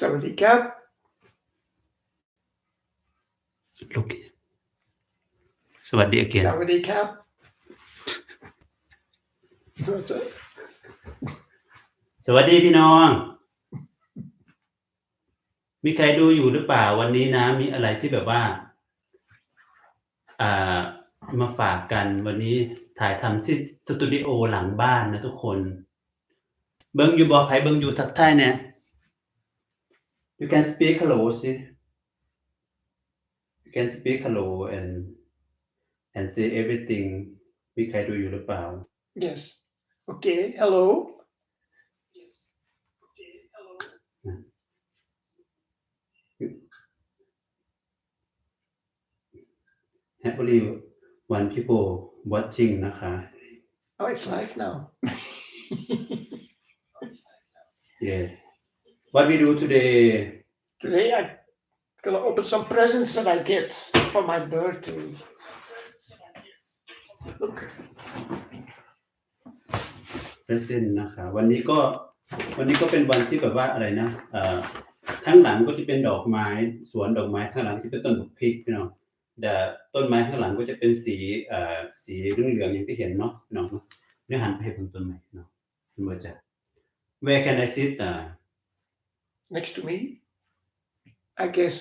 Sawadee Cap. Look สวัสดี again Sawadee Cap. That's it. สวัสดีพี่น้อง มีใครดูอยู่หรือเปล่าวันนี้นะ มีอะไรที่แบบว่า อ่า มาฝากกันวันนี้ถ่ายทำที่สตูดิโอหลังบ้านนะทุกคน เบิ้งอยู่บอกใครเบิ้งอยู่ทักทายเนี่ย you can speak hello สิ you can speak hello and and say everything มีใครดูอยู่หรือเปล่า Yes. Okay. Hello. Yes. Okay. Hello. happily one people watching นะคะ Oh, it's live now. yes What we do today Today I'm gonna open some presents that I get for my birthday. Look. present นะคะวันนี้ก็วันนี้ก็เป็นวันที่แบบว่าอะไรนะเอ่อข้างหลังก็จะเป็นดอกไม้สวนดอกไม้ข้างหลังจะเป็นต้นบุกพริกพี่น้องแต่ต้นไม้ข้างหลังก็จะเป็นสีเอ่อสีเหลืองๆอย่างที่เห็นเนาะพี่น้องเนาะเนื้อหันไปให้เบิ่งต้นไม้เนาะมันว่าจะ where can I sit อ่า Next to me. I guess.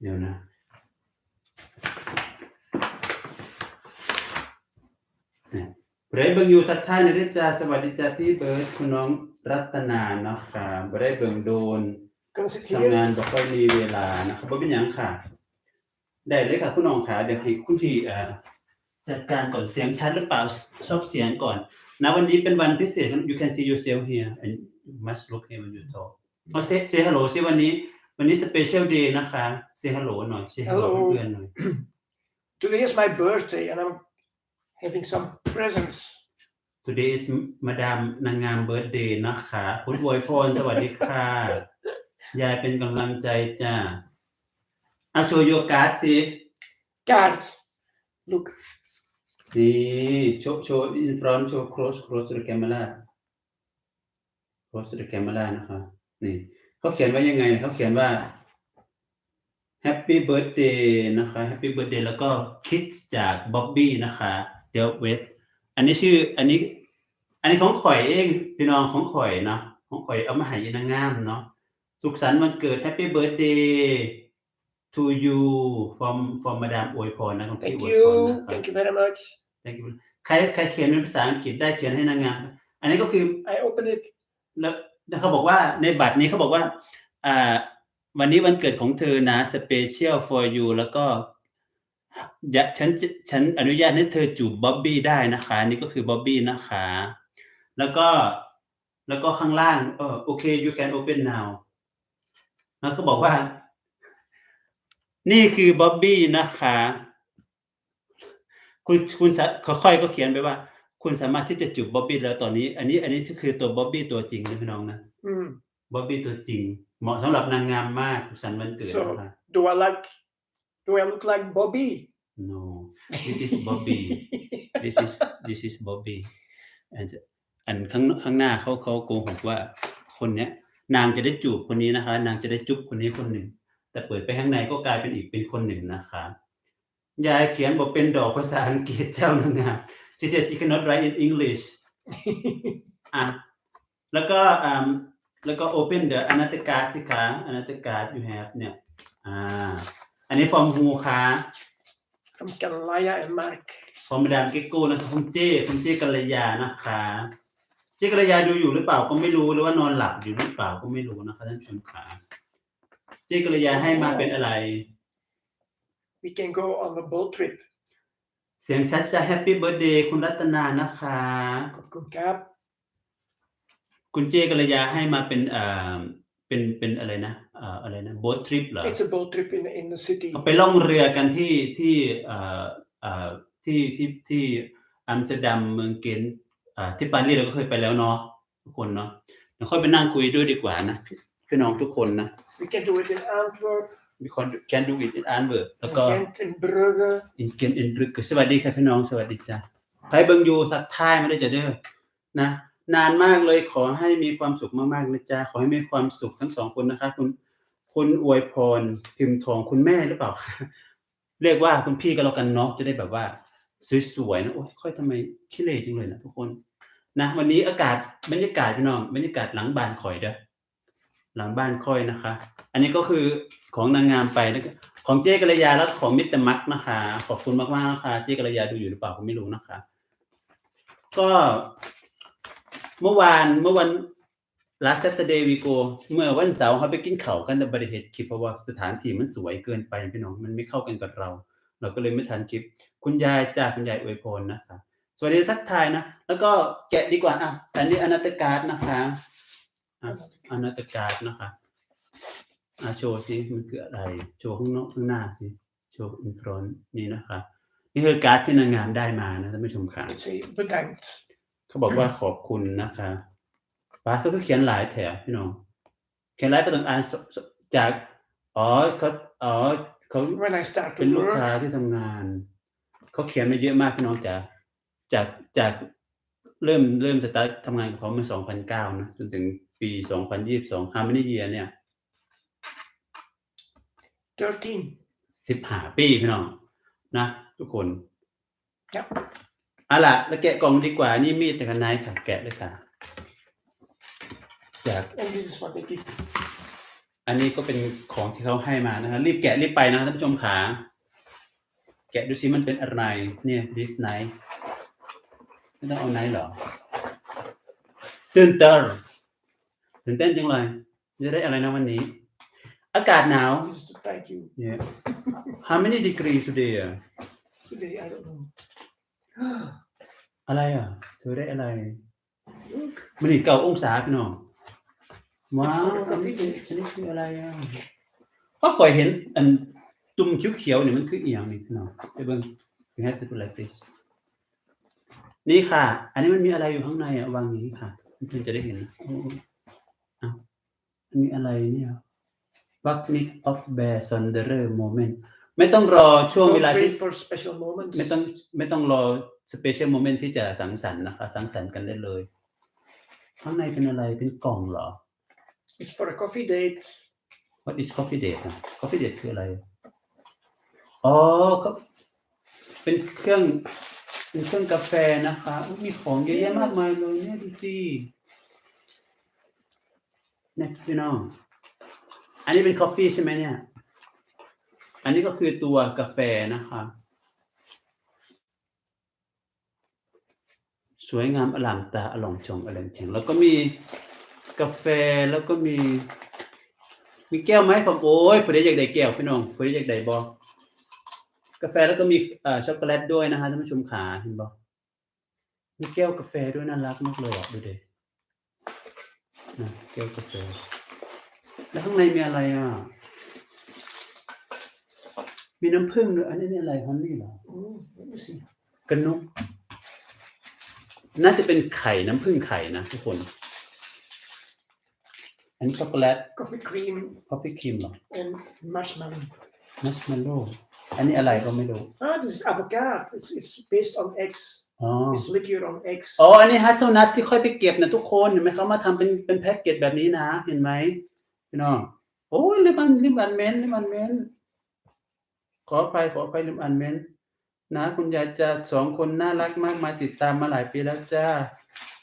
เดี๋ยวนะเนี่ยบได้เบิ่งอยู่ทักทายในเด้อจ้าสวัสดีจ้าพี่เบิร์ดคุณน้องรัตนาเนาะค่ะบ่ได้เบิ่งโดน Gonna sit ทำงา here. นบ่ค่อยมีเวลานะครับบ่เป็นหยังค่ะได้เลยค่ะคุณน้องค่ะเดี๋ยวให้คุณพี่เอ่อจัดการก่อนเสียงชัดหรือเปล่าชอบเสียงก่อนนะวันนี้เป็นวันพิเศษ you can see yourself here and you must look here when you talk เอา say say hello สิวันนี้ วันนี้ special day นะคะ say hello หน่อย say hello Hello เพื่อนๆหน่อย Today is my birthday and I'm having some presents. today is มาดามนางงามเบิร์ดเดย์นะคะคุณอวยพรสวัสดีค่ะ ยายเป็นกำลังใจจ้าเอาโชว์โยการ์ดสิ Card. Look. นี่โชว์โชว์ in front โชว์ close close to the camera close to the camera นะคะนี่เขาเขียนว่ายังไงเขาเขียนว่า Happy birthday นะคะ Happy birthday แล้วก็ kids จากบ๊อบบี้นะคะ เดี๋ยวเวทอันนี้ชื่ออันนี้ อันนี้ของข่อยเอง พี่น้องของข่อยเนาะของข่อยเอามาให้ยายนางงามเนาะสุขสันต์วันเกิด Happy birthday to you from from มาดามอวยพรนะของพี่ Thank อวยพร you. นะครับ Thank you very much. Thank you ใครใครเขียนเป็นภาษาอังกฤษได้เขียนให้นางงาม อันนี้ก็คือ I open it. แล้วเขาบอกว่าในบัตรนี้เขาบอกว่าอ่าวันนี้วันเกิดของเธอนะ special for you แล้วก็ฉันฉันอนุญาตให้เธอจูบบ๊อบบี้ได้นะคะนี่ก็คือบ๊อบบี้นะคะ แล้วก็แล้วก็ข้างล่างเออโอเค you can open now แล้วเขาบอกว่า นี่คือบ๊อบบี้นะคะ คุณคุณสาค่อยก็เขียนไปว่า คุณสามารถที่จะจูบบ๊อบบี้แล้วตอนนี้ อันนี้ อันนี้คือตัวบ๊อบบี้ตัวจริงนะพี่น้องนะ Mm. บ๊อบบี้ตัวจริง เหมาะสำหรับนางงามมากสุขสันต์วันเกิด So- นะคะ Do I like? Do I look like Bobby? no this is Bobby this is this is Bobby and อันข้างข้างหน้าเขาเขาโกหกว่า คนเนี้ย นางจะได้จูบคนนี้นะคะ นางจะได้จุ๊บคนนี้คนหนึ่ง แต่เปิดไปข้างในก็กลายเป็นอีกเป็นคนหนึ่งนะคะยายเขียนบอกเป็นดอกภาษาอังกฤษเจ้านางงาม she said she cannot write in English อะแล้วก็อ่าแล้วก็ open the another card สิคะ another card you have เนี่ยอ่าอันนี้ from who คะ From Kalaya and Mark. from มาดามเกโก้นะคะคุณเจ้คุณเจ้กัลยานะคะเจ้กัลยาดูอยู่หรือเปล่าก็ไม่รู้หรือว่านอนหลับอยู่หรือเปล่าก็ไม่รู้นะคะท่านผู้ชมขาเจ้กัลยาให้มาเป็นอะไร We can go on a boat trip. เสียงชัดจะ Happy Birthday คุณรัตนานะคะ Kopkum Kap. คุณเจ้กัลยาให้มาเป็นอ่าเป็นเป็นอะไรนะอ่าอะไรนะ boat trip เหรอ It's a boat trip in in the city. เอาไปล่องเรือกันที่ที่เอ่อเอ่อที่ที่ที่อัมสเตอร์ดัมเมืองเกนต์อ่าที่ปารีสเราก็เคยไปแล้วเนาะทุกคนเนาะเดี๋ยวค่อยไปนั่งคุยด้วยดีกว่านะพี่น้องทุกคนนะ We can do it in Antwerp, มีคน can do it in Antwerp แล้วก็ Ghent, in Brugge. in เกนอินบรึกสวัสดีครับพี่น้องสวัสดีจ้าใครเบิ่งอยู่ทักทายมาได้จะเด้อนะ นานมากเลยขอให้มีความสุขมากๆนะจ๊ะขอให้มีความสุขทั้งสองคนนะคะ คุณคุณอวยพรพิมพ์ทองคุณแม่หรือเปล่าคะเรียกว่าคุณพี่ก็แล้วกันเนาะจะได้แบบว่าสวยๆนะโอ้ยค่อยทำไมขี้เหร่จังเลยนะทุกคนนะวันนี้อากาศบรรยากาศพี่น้องบรรยากาศหลังบ้านคอยเด้อ หลังบ้านค่อยนะคะ อันนี้ก็คือของนางงามไปแล้วก็ของเจ๊กัลยาแล้วของมิตรมักนะคะ ขอบคุณมากๆนะคะ เจ๊กัลยาดูอยู่หรือเปล่าผมไม่รู้นะคะ ก็เมื่อวานเมื่อวัน last Saturday we go เมื่อวันเสาร์เขาไปกินข้าวกันแต่บริเหตุคลิปเพราะว่าสถานที่มันสวยเกินไปพี่น้องมันไม่เข้ากันกับเรา เราก็เลยไม่ทันคลิป คุณยายจากคุณยายอวยพรนะคะสวัสดีทักทายนะ แล้วก็แกะดีกว่าอะอันนี้อนาตการ์ดนะคะ อะอนาตการ์ดนะคะอะโชว์สิมันคืออะไร โชว์ข้างนอกข้างหน้าสิ โชว์อินฟรอนนี่นะคะ นี่คือการ์ดที่นางงามได้มานะท่านผู้ชมค่ะ It's a bedankt. เขาบอกว่าขอบคุณนะคะป้าเขาก็เขียนหลายแถวพี่น้อง เขียนหลายประตูอ่านสสจาก อ๋อเขาอ๋อเขา When I start เป็น to ลูก work, ค้าที่ทำงาน เขาเขียนมาเยอะมากพี่น้องจ๋าจากจาก เริ่มเริ่มสตาร์ททำงานกับเขาเมื่อ2009นะจนถึงปี2022 How many year เนี่ย 13. 15ปีพี่น้องนะ ทุกคน Yep. เอาล่ะแล้วแกะกล่องดีกว่า นี่มีดแต่กันไนท์ค่ะ แกะเลยค่ะ จาก And this is what they give. อันนี้ก็เป็นของที่เขาให้มานะฮะรีบแกะรีบไปนะครับท่านผู้ชมขา แกะดูซิมันเป็นอะไร เนี่ย this night ไม่ต้องเอาไนท์หรอตื่นเต้นตื่นเต้นจังเลยจะได้อะไรนะวันนี้ อากาศหนาว This is to thank you. เนี่ย how many degree today อะ Today, I don't know. อะไรอะเธอได้อะไร Look, มันอีกเก้าองศาพี่น้องว้าว It's for the อันนี้ coffee อันนี้คืออะไรอะเพราะก่อยเห็นอันตุ่มเขียวๆนี่มันคืออีหยังนี่พี่น้องไปเบิ่ง you have to put like this นี่ค่ะ อันนี้มันมีอะไรอยู่ข้างในอะวางอย่างนี้ค่ะเพื่อนๆจะได้เห็นโอ้อะมันมีอะไรเนี่ยวักนิกออฟแบร์ซอนเดอร์โมเมนต์ไม่ต้องรอช่วง don't เวลาที่ wait for special moments. ไม่ต้องไม่ต้องรอสเปเชียลโมเมนต์ที่จะสังสรรค์นะคะ สังสรรค์กันได้เลย ข้างในเป็นอะไรเป็นกล่องเหรอ It's for a coffee date. What is coffee date อะ coffee date คืออะไร อ๋อก็เป็นเครื่อง เป็นเครื่องกาแฟนะคะมีของเยอะแยะมากมายเลยเนี่ยดูสิเนี่ยพี่น้องอันนี้เป็น coffee ใช่ไหมเนี่ย อันนี้ก็คือตัวกาแฟนะคะ สวยงามอลามตาอลองชงอลังเชงแล้วก็มีกาแฟแล้วก็มี มีแก้วไหมผมโอ้ยผู้ใดอยากได้แก้วพี่น้องผู้ใดอยากได้บอ กาแฟแล้วก็มีเอ่อช็อกโกแลตด้วยนะฮะท่านผู้ชมขาเห็นบอมีแก้วกาแฟด้วยน่ารักมากเลยอะดูดินะแก้วกาแฟแล้วข้างในมีอะไรอะ มีน้ำผึ้งด้วยอันนี้นี่อะไรฮันนี่เหรอ Mm, let me see. กระนุกน่าจะเป็นไข่น้ำผึ้งไข่นะทุกคน อันนี้ช็อกโกแลต Coffee cream คอฟฟี่ครีมเหรอ and marshmallow. มัชเมลโล่ อันนี้อะไรก็ไม่รู้ Ah, this is avocado. It's, it's based on eggs. อ๋อ It's liqueur on eggs. อ๋ออันนี้ฮัสเซลนัทที่ค่อยไปเก็บนะทุกคนเห็นไหมเขามาทำเป็นเป็นแพ็กเกจแบบนี้นะ เห็นไหมพี่น้องโอ้ยลิมอันลิมอันเมนลิมอันเมนขออภัยขออภัยลิมอันเมนนะ คุณยายจะสองคนน่ารักมากมาติดตามมาหลายปีแล้วจ้า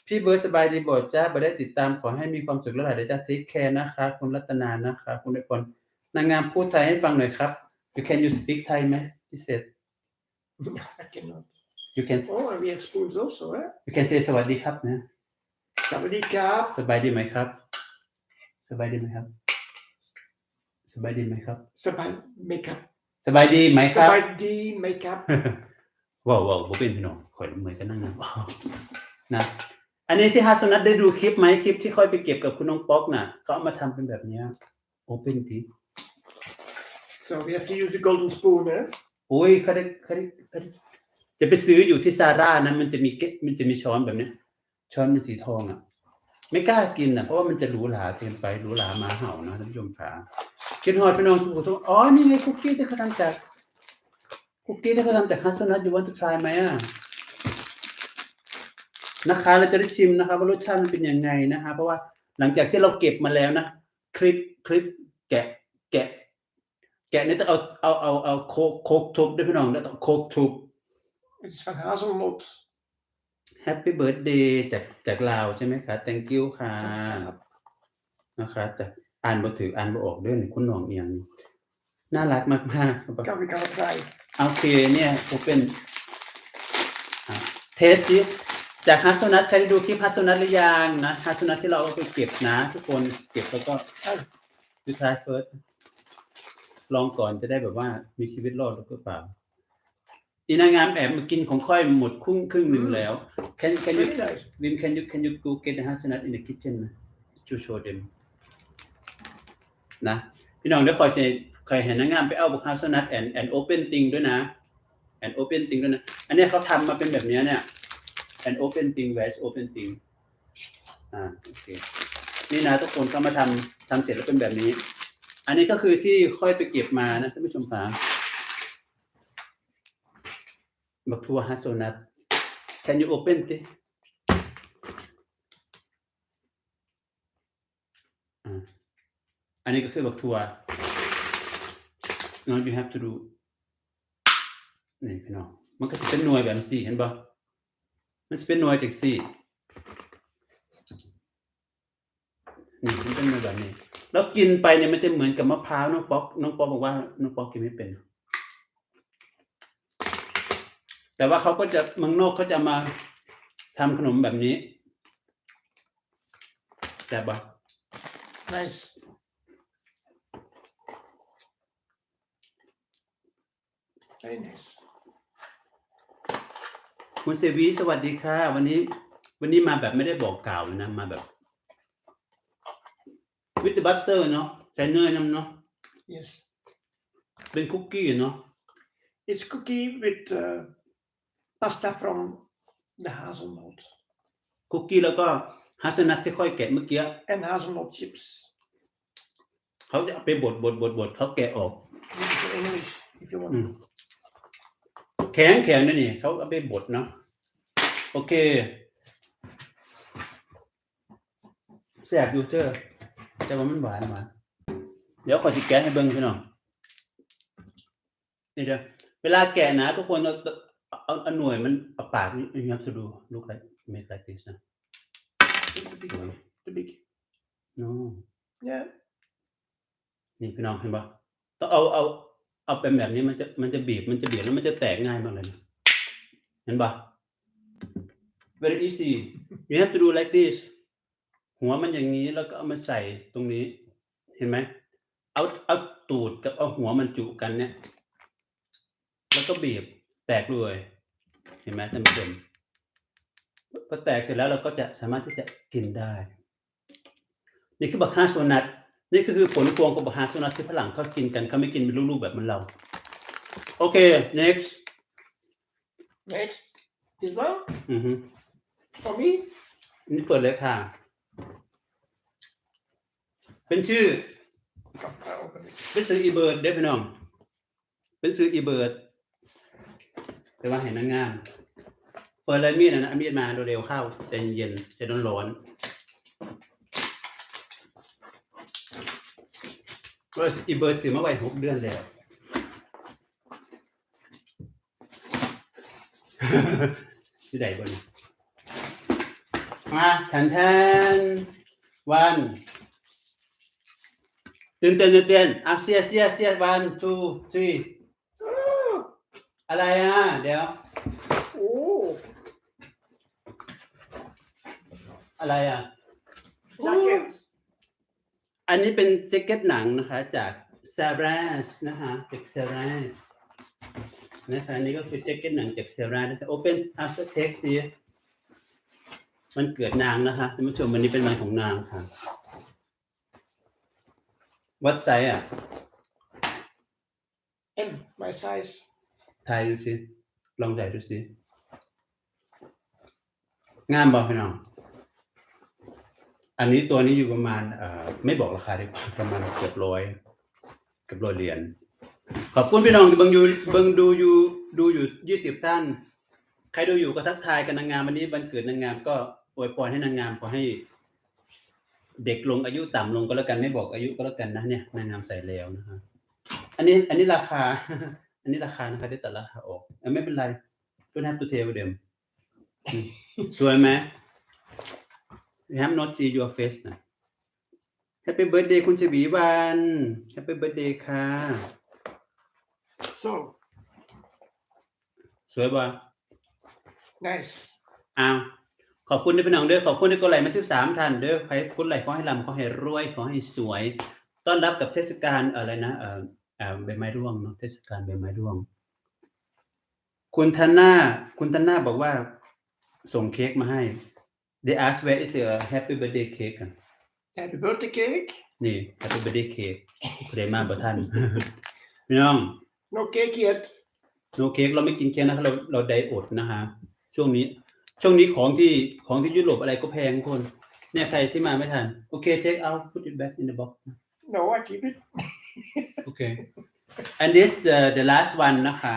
พี่เบิร์ดสบายดีบอดจ้าบ่ได้ติดตามขอให้มีความสุขและหลายๆจ้าทิคแคร์นะคะ คุณรัตนานะคะ คุณไอพลนางงามพูดไทยให้ฟังหน่อยครับ you can you speak Thai ไหม he said I cannot. you can Oh, and we have spoons also, eh? you can say สวัสดีครับนะ Sabadi kap. สบายดีไหมครับ สบายดีไหมครับ สบายดีไหมครับ Sabay makeup. สบายดีไหมครับ Sabadi makeup. ว้าวว้าวผมเป็นพี่น้องข่อยเหมือนกันนั่งนะว้าวนะอันนี้ที่ฮัสนัทได้ดูคลิปไหมคลิปที่ค่อยไปเก็บกับคุณน้องป๊อกน่ะเขาเอามาทำเป็นแบบเนี้โอเปนที So we have to use the golden spoon, eh? โอ้ยเขาได้เขาได้เขาได้จะไปซื้ออยู่ที่ซาร่านะมันจะมีเกะมันจะมีช้อนแบบเนี้ยช้อนเป็นสีทองอะ ไม่กล้ากินอะเพราะว่ามันจะหรูหราเกินไปหรูหราหมาเห่านะท่านผู้ชมขาคิดฮอดพี่น้องสุขุทุกอ๋อนี่ไงคุกกี้ที่เขาทำจากคุกกี้ที่เขาทำจากฮัสนัทอยู่วันจะทรายไหมอะนะคะเราจะได้ชิมนะคะว่ารสชาติมันเป็นยังไงนะคะเพราะว่าหลังจากที่เราเก็บมาแล้วนะ คลิปคลิปแกะ แกะนี่ต้องเอาเอาเอาเอาโคกโคกทุบด้วยพี่น้องแล้วต้องโคกทุบ It's van hazelnoot. แฮปปี้เบิร์ดเดย์จากจากลาวใช่ไหมคะ thank you ค่ะครับนะคะจากอ่านบ่ถืออ่านบ่ออกเด้วยนี่คุณน้องเอียงน่ารักมากๆ Kan we gaan vrij. โอเคเนี่ยผมเป็นเทสซิจากฮัสนัทใครได้ดูคลิปฮัสนัทหรือยังนะฮัสนัทที่เราเอาไปเก็บนะ ทุกคนเก็บแล้วก็ Ah, ดูทายเฟิร์ส ลองก่อนจะได้แบบว่ามีชีวิตรอดหรือเปล่าอีนางงามแอบมากินของค่อยหมดครึ่งครึ่งหนึ่งแล้ว can can you. Wim can you can you go get the hazelnut in the kitchen to show them นะพี่น้องเดี๋ยวคอยเซคอยเห็นนางงามไปเอาบุก hazelnut and and open thing ด้วยนะ and open thing ด้วยนะ อันนี้เขาทำมาเป็นแบบนี้เนี่ย and open thing where is open thing อ่าโอเคนี่นะทุกคนเขามาทำทำเสร็จแล้วเป็นแบบนี้ อันนี้ก็คือที่ค่อยไปเก็บมานะท่านผู้ชมคะบักทัว hazelnut can you open it อ่าอันนี้ก็คือบักทัว now you have to do นี่พี่น้องมันก็จะเป็นหน่วยแบบสี่เห็นปะมันจะเป็นหน่วยจากสี่นี่มันเป็นหน่วยแบบนี้ แล้วกินไปเนี่ยมันจะเหมือนกับมะพร้าวน้องป๊อกน้องป๊อกบอกว่าน้องป๊อกกินไม่เป็น แต่ว่าเขาก็จะเมืองนอกเขาจะมาทำขนมแบบนี้ แต่บะ Nice. 'Very nice. คุณเซวีสวัสดีค่ะ วันนี้ วันนี้มาแบบไม่ได้บอกกล่าวเลยนะ มาแบบ วิตบัตเตอร์เนาะใส่เนยน้ำเนาะ Yes. เป็นคุกกี้เนาะ It's cookie with uh, pasta from the hazelnut คุกกี้แล้วก็ฮัสนัทที่ค่อยแกะเมื่อกี้ and hazelnut chips. เขาจะเอาไปบดบดบดบดเขาแกะออก Use it in English if you want. อืมแข็งแข็งนะนี่เขาเอาไปบดเนาะโอเคแสบอยู่เธอ แต่ว่ามันหวานหวานเดี๋ยวขอจิแกะให้เบิ้งพี่น้องนี่เด้อเวลาแกะนะทุกคนเอาเอาเอาหน่วยมันเอาปากนี่ you have to do look like make like this นะ The big one. The big. no Yeah. นี่พี่น้องเห็นปะต้องเอาเอาเอาเป็นแบบนี้มันจะมันจะบีบมันจะบีบแล้วมันจะแตกง่ายมากเลยนะเห็นปะ very easy you have to do like this หัวมันอย่างนี้แล้วก็เอามาใส่ตรงนี้ เห็นไหมเอาเอาตูดกับเอาหัวมันจุกันเนี่ย แล้วก็บีบแตกเลย เห็นไหมท่านผู้ชมพอแตกเสร็จแล้วเราก็จะสามารถที่จะกินได้ นี่คือบักฮาโซนัทนี่คือคือผลพวงของบักฮาโซนัทที่ฝรั่งเขากินกันเขาไม่กินเป็นลูกๆแบบเหมือนเรา โอเค next Next. This one อือฮึ for me. นี่เปิดเลยค่ะ เป็นชื่อเป็นซื้ออีเบิร์ดเด้อพี่น้อง เป็นซื้ออีเบิร์ดแต่ว่าเห็นนางงาม เปิดเลยมีดนะนะเมีดมาเร็วๆเข้าใจเย็นๆใจร้อนๆก็อีเบิร์ดซื้อมาไว้หกเดือนแล้วที่ไหนบนมาแทนแทนวัน ตื่นเต้นตื่นเต้นอะเสียเสียเสียวันทูทรีอะไรอะ เดี๋ยว Oh, อะไรอะ jacket. อันนี้เป็นแจ็คเก็ตหนังนะคะ จาก s a r a s นะคะจาก s a r a s นะคะอันนี้ก็คือแจ็คเก็ตหนังจาก s a r a s นะคะ Open after text สิมันเกิดนางนะคะท่านผู้ชมวันนี้เป็นวันของนางค่ะ วัดไซส์อะ M, my size. ทายดูสิ ลองถ่ายดูสิ งามบอกพี่น้อง อันนี้ตัวนี้อยู่ประมาณเอ่อไม่บอกราคาดีกว่าประมาณเกือบร้อยเกือบร้อยเหรียญ ขอบคุณพี่น้องที่เบังอยู่เบังดูอยู่ดูอยู่ยี่สิบท่าน ใครรดูอยู่ก็ทักทายกันนางงามวันนี้วันเกิดนางงามก็อวยพรให้นางงามขอให้ เด็กลงอายุต่ำลงก็แล้วกันไม่บอกอายุก็แล้วกันนะเนี่ยนางงามใส่แล้วนะคะอันนี้อันนี้ราคา อันนี้ราคานะคะได้แต่ราคาออกเอ้ยไม่เป็นไร don't have to tell them อืมสวยไหม we have not see your face นะ Happy birthday คุณชวีวัน Happy birthday ค่ะ So สวยป่ะ nice. อ้าว ขอบคุณที่เป็นน้องเด้อขอบคุณที่กดไลค์มาสิบสามท่านเด้อใครกดไลค์ขอให้ลำขอให้รวยขอให้สวย ต้อนรับกับเทศกาลอะไรนะเอ่อเอ่อใบไม้ร่วงเนาะเทศกาลใบไม้ร่วง คุณธนาคุณธนาบอกว่า ส่งเค้กมาให้ they ask where is the happy birthday cake อะ Happy birthday cake. นี่ happy birthday cake ผู้ใดมาบ่ท่านพี่น้อง No cake yet. โนเค้กเราไม่กินเค้กนะครับเราเราไดอดนะฮะช่วงนี้ ช่วงนี้ของที่ของที่ยุโรปอะไรก็แพงคน เนี่ยใครที่มาไม่ทัน โอเค take out put it back in the box No, I keep it. โอเค and this the the last one นะคะ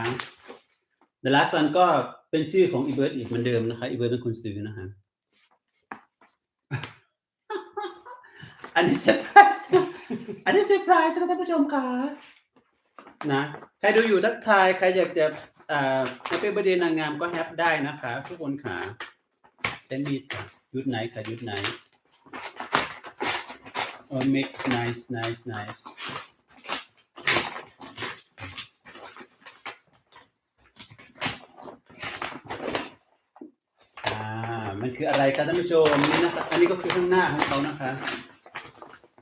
the last one ก็เป็นชื่อของอีเบิร์ดอีกเหมือนเดิมนะคะอีเบิร์ดเป็นคนซื้อนะฮะอันนี้เซอร์ไพรส์อันนี้เซอร์ไพรส์นะท่านผู้ชมค่ะนะ ใครดูอยู่ทักทาย ใครอยากจะ อ่าเป็นประเด็นนางงามก็แฮปได้นะคะ ทุกคนค่ะเซนดีค่ะยุดไหนค่ะยุดไหน oh make nice nice nice อ่ามันคืออะไรครับท่านผู้ชมนี่นะครับอันนี้ก็คือข้างหน้าของเขานะคะ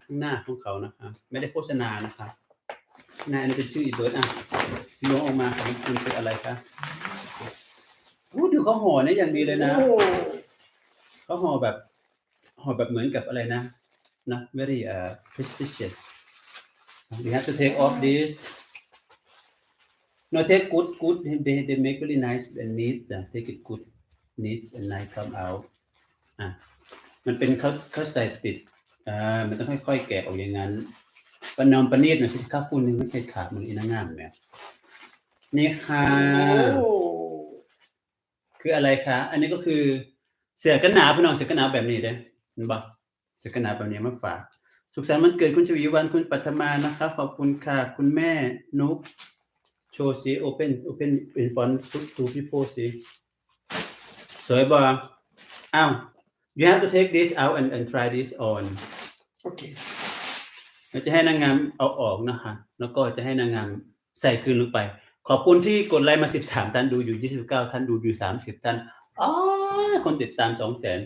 ข้างหน้าของเขานะคะ ไม่ได้โฆษณานะคะหน้าอันนี้เป็นชื่ออีเบิร์ดอะ ล้วงออกมาของคุณคืออะไรคะอู้ดูเขาห่อเนี่ยอย่างดีเลยนะ Oh, เขาห่อแบบห่อแบบเหมือนกับอะไรนะนะ very uh prestigious we have to take off this no take good good they they make very nice and neat uh, take it good neat and nice come out อะมันเป็นเขาเขาใส่ติดอ่ามันต้องค่อยๆแกะออกอย่างนั้น ประนอมประณีตหน่อยสิข้าวปุ้นนี่ไม่ใช่ขาดมันอีนางงามเนี่ยนี่ค่ะ คืออะไรคะ อันนี้ก็คือเสือกันหนาวพี่น้องเสือกันหนาวแบบนี้เด้เห็นปะเสือกันหนาวแบบนี้มาฝากสุขสันต์วันเกิดคุณชวีวันคุณปัทมานะคะขอบคุณค่ะ คุณแม่นุ๊กโชว์สิโอเพนโอเพนอินฟอนทูทูพี่โพสิสวยบ่อ้าว you have to take this out and and try this on Okay. เราจะให้นางงามเอาออกนะคะ แล้วก็จะให้นางงามใส่คืนลงไป ขอบคุณที่กดไลค์มา 13 ท่านดูอยู่ 29 ท่านดูอยู่ 30 ท่านอ๋อคนติดตาม 2 แสน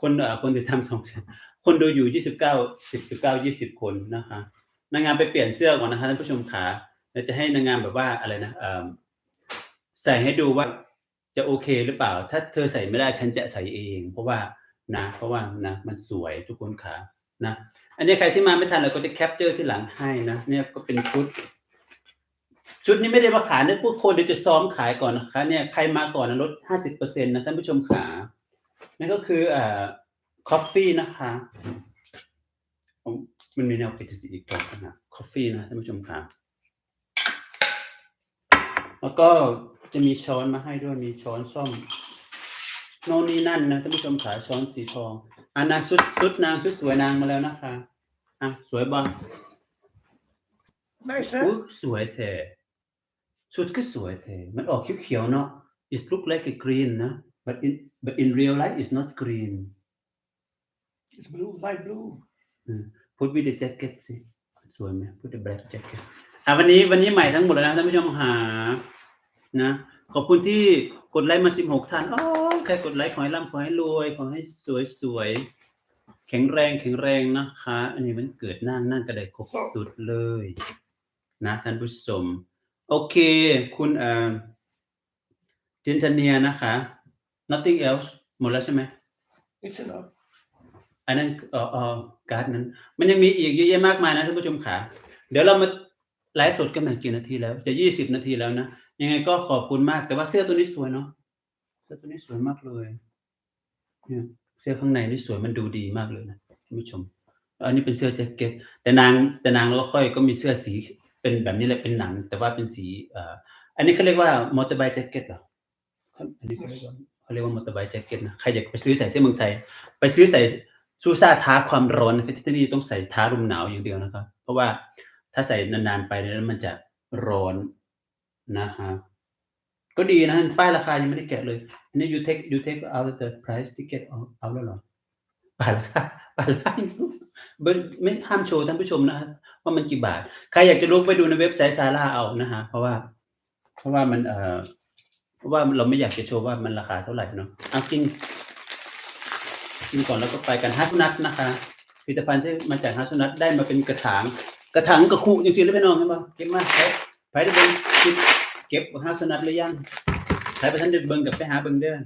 คนเอ่อคนติดตาม 2 แสน คนดูอยู่ 29 10 19 20 คนนะคะ นางงามไปเปลี่ยนเสื้อก่อนนะคะท่านผู้ชมขาเราจะให้นางงามแบบว่าอะไรนะเอ่อใส่ให้ดูว่าจะโอเคหรือเปล่า ถ้าเธอใส่ไม่ได้ฉันจะใส่เอง เพราะว่านะ เพราะว่านะมันสวยทุกคนขา นะ อันนี้ใครที่มาไม่ทันเราก็จะแคปเจอร์ที่หลังให้นะ เนี่ยก็เป็นชุด ชุดนี้ไม่ได้มาขายนะพวกคนเดี๋ยวจะซ้อมขายก่อนนะคะ เนี่ยใครมาก่อนนะลดห้าสิบเปอร์เซ็นต์นะท่านผู้ชมขานั่นก็คืออ่าคอฟฟี่นะคะ มันมีแนวปิดสีอีกต่อนะคอฟฟี่นะท่านผู้ชมขาแล้วก็จะมีช้อนมาให้ด้วยมีช้อนส้อมโน่นนี่นั่นนะท่านผู้ชมขาช้อนสีทอง อันนางชุดชุดนางชุดสวยนางมาแล้วนะคะอะสวยบ้าง Nice, อุ๊ huh? ยสวยแท้ชุดก็สวยแท้มันออกเขียวๆเนาะ it look like a green นะ but in but in real life it's not green It's blue, light blue. put with the jacket สิสวยไหม put the black jacket อะวันนี้วันนี้ใหม่ทั้งหมดแล้วนะท่านผู้ชมหา นะ ขอบคุณที่กดไลค์มา16ท่านอ๋อ ใครกดไลค์ขอให้ร่ำขอให้รวยขอให้สวยสวยๆแข็งแรงแข็งแรงนะคะ อันนี้มันเกิดนั่งนั่งกระไดครบสุดเลย นะท่านผู้ชมโอเค คุณเอ่อจินตเนียนะคะ nothing else หมดแล้วใช่ไหม It's enough. อันนั้นเอ่อเอ่อการ์ดนั้น มันยังมีอีกเยอะแยะมากมายนะท่านผู้ชมขาเดี๋ยวเรามาไลฟ์สดกันใหม่กี่นาทีแล้ว จะยี่สิบนาทีแล้วนะ ยังไงก็ขอบคุณมากแต่ว่าเสื้อตัวนี้สวยเนาะ เสื้อตัวนี้สวยมากเลยเนี่ยเสื้อข้างในนี่สวยมันดูดีมากเลยนะท่านผู้ชม อันนี้เป็นเสื้อแจ็คเก็ตแต่นางแต่นางแล้วก็ค่อยก็มีเสื้อสีเป็นแบบนี้แหละเป็นหนัง แต่ว่าเป็นสีเอ่ออันนี้เขาเรียกว่ามอเตอร์ไบค์แจ็คเก็ตเหรออันนี้เขาเรียกว่ามอเตอร์ไบค์แจ็คเก็ตนะใครอยากไปซื้อใส่ที่เมืองไทย ไปซื้อใส่ซูซ่าท้าความร้อนนะครับที่นี่ต้องใส่ท้าลมหนาวอย่างเดียวนะครับ เพราะว่าถ้าใส่นานๆไปเนี่ยมันจะร้อนนะฮะ ก็ดีนะป้ายราคายังไม่ได้แกะเลย อันนี้ you take you take out the price ticket เอาเอาแล้วเหรอป้ายราคาป้ายราคาเบิ้ลไม่ห้ามโชว์ท่านผู้ชมนะครับว่ามันกี่บาท ใครอยากจะรู้ไปดูในเว็บไซต์ซาร่าเอานะฮะเพราะว่า เพราะว่ามันเอ่อเพราะว่าเราไม่อยากจะโชว์ว่ามันราคาเท่าไหร่เนาะเอากินกินก่อนแล้วก็ไปกันฮัสนัทนะคะผลิตภัณฑ์ที่มาจากฮัสนัทได้มาเป็นกระถาง กระถางกระคุจริงๆแล้วพี่น้องเห็นปะเก็บมาไปไปได้เบิ่ งกินเก็บฮัสนัทหรือยังใครไปท่านเดินเบิงกับไปหาเบิงเด้อ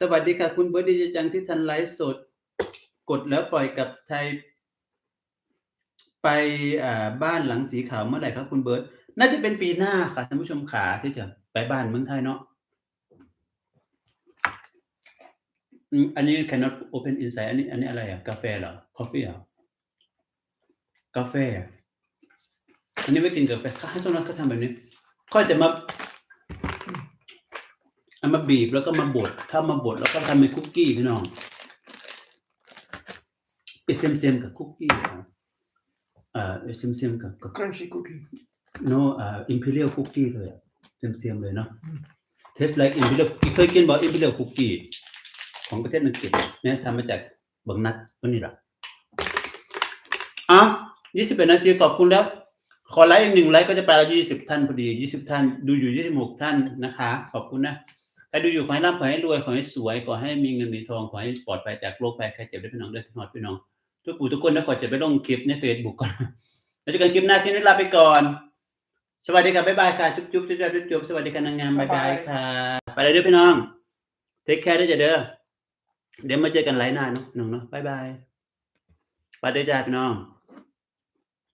สวัสดีค่ะ คุณเบิร์ดดีใจจังที่ทันไลฟ์สด กดแล้วปล่อยกับไทย ไปบ้านหลังสีขาวเมื่อไหร่ครับคุณเบิร์ตน่าจะเป็นปีหน้าค่ะท่านผู้ชมขาที่จะไปบ้านเมืองไทยเนาะอันนี้ cannot open inside อันนี้ อันนี้อะไรอะ กาแฟเหรอ coffee เหรอกาแฟอันนี้ไม่กินกาแฟข้าให้สนักเขาทำแบบนี้ ค่อยจะมาเอามาบีบแล้วก็มาบดเข้ามาบดแล้วก็ทำเป็นคุกกี้พี่น้องเป็นเซมๆกับคุกกี้เหรออ่าเซมๆกับกับ Crunchy cookie. no อ่า imperial cookie เลยอะเซียมๆเลยเนาะ taste like imperial cookie เคยกินบอก imperial cookie ของประเทศอังกฤษเนี่ยทำมาจากบังนัดตัวนี้แหละอะยี่สิบเอ็ดนาทีขอบคุณแล้ว ขอไลค์อีกหนึ่งไลค์ก็จะไปละยี่สิบท่านพอดียี่สิบท่าน ดูอยู่ยี่สิบหกท่านนะคะ ขอบคุณนะใครดูอยู่ขอให้ร่ำขอให้รวยขอให้สวยขอให้มีเงินมีทองขอให้ปลอดภัยจากโรคภัยใครเจ็บได้พี่น้องได้ทั้งหมดพี่น้องทุกผู้ทุกคนนะขอจะไปลงคลิปในเฟซบุ๊กก่อนแล้วเจอกันคลิปหน้าที่นี้ลาไปก่อน สวัสดีครับบ๊ายบายค่ะจุ๊บจุ๊บจุ๊บจุ๊บจุ๊บสวัสดีค่ะนางงามบ๊ายบายค่ะ ไปเลยเด้อพี่น้องเทคแคร์ด้วยจ้ะเด้อเดี๋ยวมาเจอกันไลฟ์หน้าเนาะน้องเนาะบ๊ายบายไปเด้อจ้าพี่น้อง